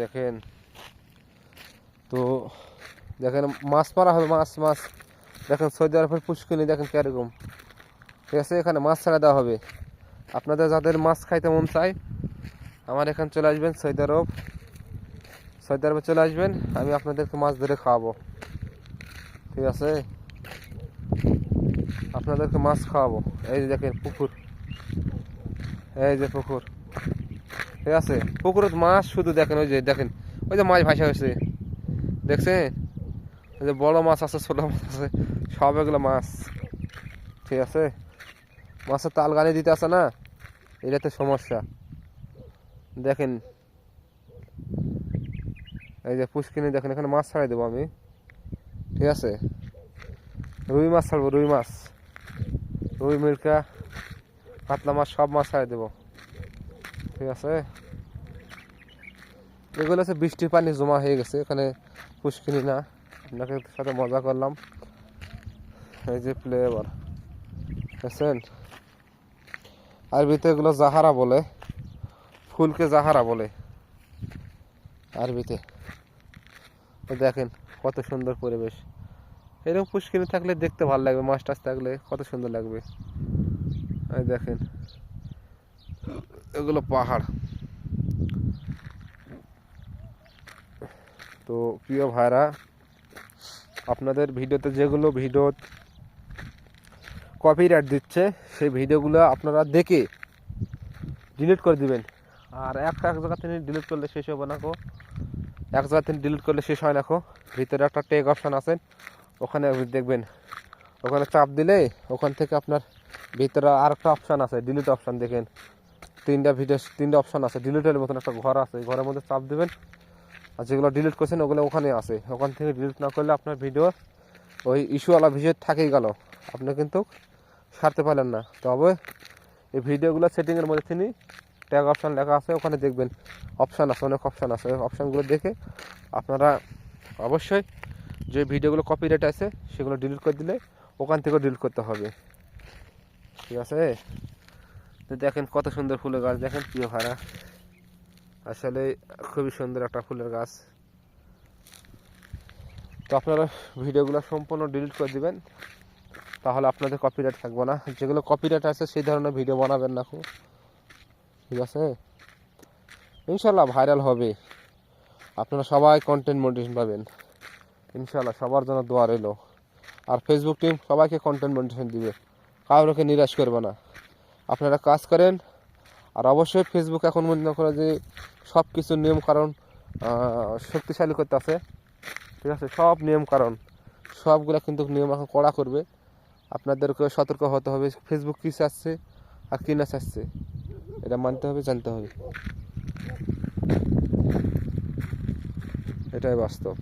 দেখেন। তো দেখেন, মাছ মারা হবে, মাছ মাছ। দেখেন, সৌদি আরবের পুষ্কিনি দেখেন কীরকম। ঠিক আছে, এখানে মাছ ছাড়া দেওয়া হবে। আপনাদের যাদের মাছ খাইতে মন চায়, আমার এখানে চলে আসবেন সৌদি আরব। সৌদি আরবে চলে আসবেন, আমি আপনাদেরকে মাছ ধরে খাওয়াবো। ঠিক আছে? আপনাদেরকে মাছ খাওয়াবো। এই যে দেখেন পুকুর। এই যে পুকুর। ঠিক আছে? পুকুরের মাছ শুধু দেখেন, ওই যে দেখেন, ওই যে মাছ ভাসা হয়েছে। দেখছেন? ওই যে বড় মাছ আছে, ছোট মাছ আছে, সব এগুলো মাছ। ঠিক আছে? মাছের তাল গানি দিতে আসে না? এটাতে সমস্যা। দেখেন। এই যে পুষ্কিনি, দেখেন, এখানে মাছ ছাড়াই দেবো আমি। ঠিক আছে? রুই মাছ ছাড়বো, রুই মাছ। রুই, মির্কা কাতলা মাছ, সব মাছ ছাড়াই দেবো। ঠিক আছে? এগুলো হচ্ছে বৃষ্টির পানি জমা হয়ে গেছে, এখানে পুষ্কিনি না। আপনাকে সাথে মজা করলাম। এই যে ফ্লেভার বুঝছেন আরবিতে এগুলো জাহারা বলে, ফুলকে জাহারা বলে। আরবিতে। দেখেন কত সুন্দর পরিবেশ। এরকম পুষ্কিনি থাকলে দেখতে ভালো লাগবে, মাছ টাছ থাকলে কত সুন্দর লাগবে। দেখেন। এগুলো পাহাড়। তো প্রিয় ভাইরা, আপনাদের ভিডিওতে যেগুলো ভিডিও কপিরাইট দিচ্ছে, সেই ভিডিওগুলো আপনারা দেখে ডিলিট করে দিবেন। আর একটা এক জায়গা থেকে ডিলিট করলে শেষ হবে না কো এক জায়গা থেকে ডিলিট করলে শেষ হয় না কো ভিতরে একটা টেক অপশান আছে, ওখানে দেখবেন। ওখানে চাপ দিলে ওখান থেকে আপনার ভিতরে আর একটা অপশান আছে ডিলিট অপশান দেখেন। তিনটা ভিডিও তিনটা অপশান আছে। ডিলিটের মতন একটা ঘর আছে। এই ঘরের মধ্যে চাপ দেবেন। আর যেগুলো ডিলিট করছেন, ওগুলো ওখানে আছে। ওখান থেকে ডিলিট না করলে আপনার ভিডিও ওই ইস্যুওয়ালা ভিডিও থাকেই গেল। আপনি কিন্তু সারতে পারলেন না। তবে এই ভিডিওগুলো সেটিংয়ের মধ্যে তিনি ট্যাগ অপশান লেখা আছে, ওখানে দেখবেন। অপশান আছে, অনেক অপশান আছে। ওই অপশানগুলো দেখে আপনারা অবশ্যই যে ভিডিওগুলো কপিরাইট আছে, সেগুলো ডিলিট করে দিলে ওখান থেকেও ডিলিট করতে হবে। ঠিক আছে? তো দেখেন কত সুন্দর ফুলের গাছ, দেখেন প্রিয় ভাড়া আসলে খুবই সুন্দর একটা ফুলের গাছ। তো আপনারা ভিডিওগুলো সম্পূর্ণ ডিলিট করে দিবেন, তাহলে আপনাদের কপিরাইট থাকবে না। যেগুলো কপিরাইট আছে, সেই ধরনের ভিডিও বানাবেন না খুব। ঠিক আছে? ইনশাল্লাহ ভাইরাল হবে। আপনারা সবাই কন্টেন্ট মোটিভেশন পাবেন। ইনশাল্লাহ সবার জন্য দোয়া রইল। আর ফেসবুক টিম সবাইকে কন্টেন্ট মোটিভেশন দিবে। কাউকে নিরাশ করবে না। আপনারা কাজ করেন। আর অবশ্যই ফেসবুক এখন মনে করে যে সব কিছু নিয়ম কারণ শক্তিশালী করতে আছে। ঠিক আছে? সব নিয়ম কারণ সবগুলো কিন্তু নিয়ম এখন কড়া করবে। আপনাদেরকে সতর্ক হতে হবে। ফেসবুক কী চাচ্ছে আর কী না চাচ্ছে, এটা মানতে হবে, জানতে হবে। এটাই বাস্তব।